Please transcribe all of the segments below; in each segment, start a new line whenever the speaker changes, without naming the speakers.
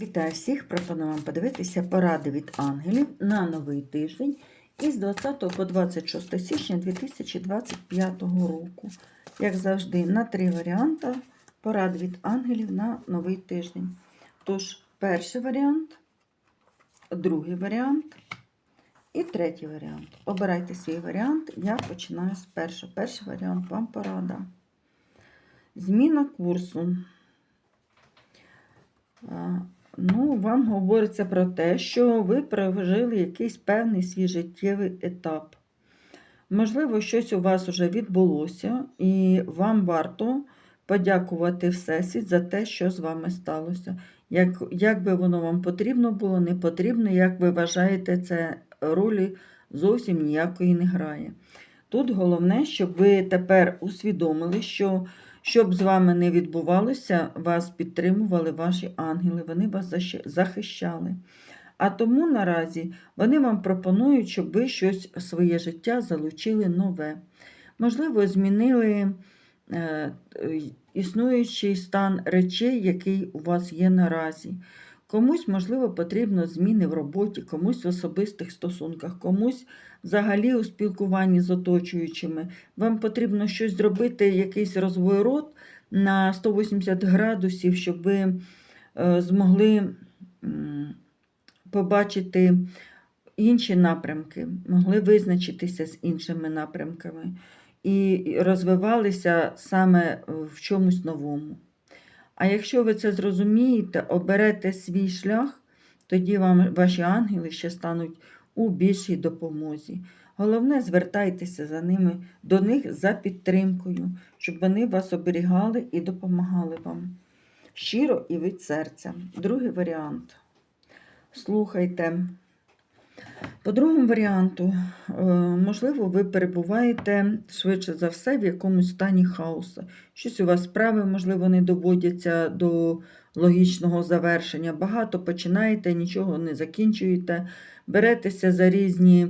Вітаю всіх! Пропоную вам подивитися поради від ангелів на новий тиждень із 20 по 26 січня 2025 року. Як завжди, на три варіанти поради від ангелів на новий тиждень. Тож, перший варіант, другий варіант і третій варіант. Обирайте свій варіант. Я починаю з першого. Перший варіант вам порада. Зміна курсу. Ну, вам говориться про те, що ви пережили якийсь певний свій життєвий етап. Можливо, щось у вас вже відбулося, і вам варто подякувати Всесвіт за те, що з вами сталося. Як, як би воно вам потрібно було, не потрібно, як ви вважаєте, це ролі зовсім ніякої не грає. Тут головне, щоб ви тепер усвідомили, що щоб з вами не відбувалося, вас підтримували ваші ангели, вони вас захищали. А тому наразі вони вам пропонують, щоб ви щось в своє життя залучили нове. Можливо, змінили е, існуючий стан речей, який у вас є наразі. Комусь, можливо, потрібно зміни в роботі, комусь в особистих стосунках, комусь взагалі у спілкуванні з оточуючими. Вам потрібно щось зробити, якийсь розворот на 180 градусів, щоб ви е, змогли побачити інші напрямки, могли визначитися з іншими напрямками і розвивалися саме в чомусь новому. А якщо ви це зрозумієте, оберете свій шлях, тоді вам ваші ангели ще стануть у більшій допомозі. Головне, звертайтеся за ними, до них за підтримкою, щоб вони вас оберігали і допомагали вам. Щиро і від серця. Другий варіант. Слухайте. По другому варіанту, е, можливо, ви перебуваєте швидше за все в якомусь стані хаосу. Щось у вас справи, можливо, не доводяться до логічного завершення. Багато починаєте, нічого не закінчуєте, беретеся за різні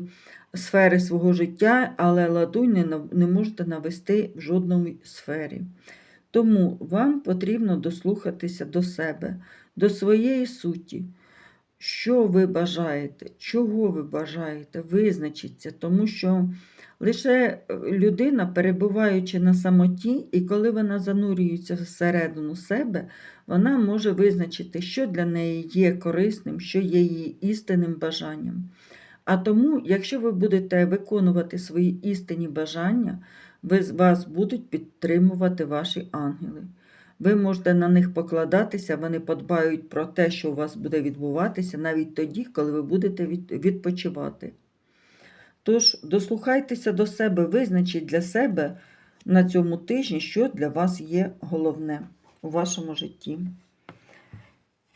сфери свого життя, але ладу не можете навести в жодному сфері. Тому вам потрібно дослухатися до себе, до своєї суті. Що ви бажаєте, чого ви бажаєте, визначіться, тому що лише е, людина, перебуваючи на самоті, і коли вона занурюється всередину себе, вона може визначити, що для неї є корисним, що є її істинним бажанням. А тому, якщо ви будете виконувати свої істинні бажання, вас будуть підтримувати ваші ангели. Ви можете на них покладатися, вони подбають про те, що у вас буде відбуватися, навіть тоді, коли ви будете відпочивати. Тож, дослухайтеся до себе, визначіть для себе на цьому тижні, що для вас є головне у вашому житті.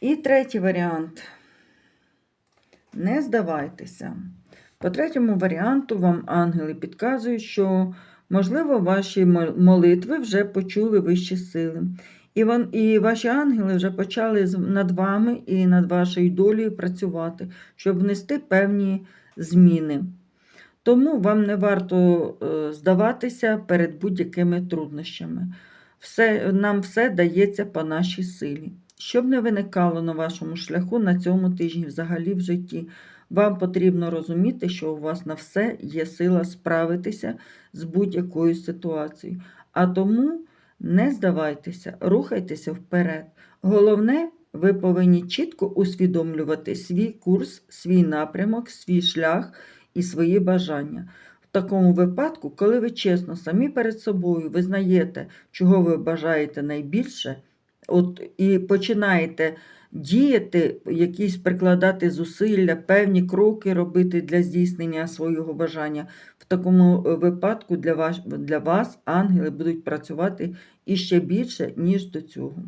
І третій варіант. Не здавайтеся. По третьому варіанту вам ангели підказують, що Можливо, ваші молитви вже почули вищі сили. І і ваші ангели вже почали над вами і над вашою долею працювати, щоб внести певні зміни. Тому вам не варто е, здаватися перед будь-якими труднощами. Все, Нам все дається по нашій силі. Щоб не виникало на вашому шляху на цьому тижні взагалі в житті, вам потрібно розуміти, що у вас на все є сила справитися з будь-якою ситуацією. А тому не здавайтеся, рухайтеся вперед. Головне, ви повинні чітко усвідомлювати свій курс, свій напрямок, свій шлях і свої бажання. В такому випадку, коли ви чесно самі перед собою визнаєте, чого ви бажаєте найбільше, от і починаєте діяти, якісь прикладати зусилля, певні кроки робити для здійснення свого бажання. В такому е, випадку для вас, для вас ангели будуть працювати іще більше, ніж до цього.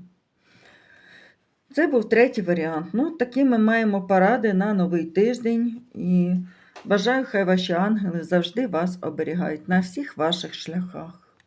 Це був третій варіант. Ну, Такі ми маємо поради на новий тиждень. І бажаю, хай ваші ангели завжди вас оберігають на всіх ваших шляхах.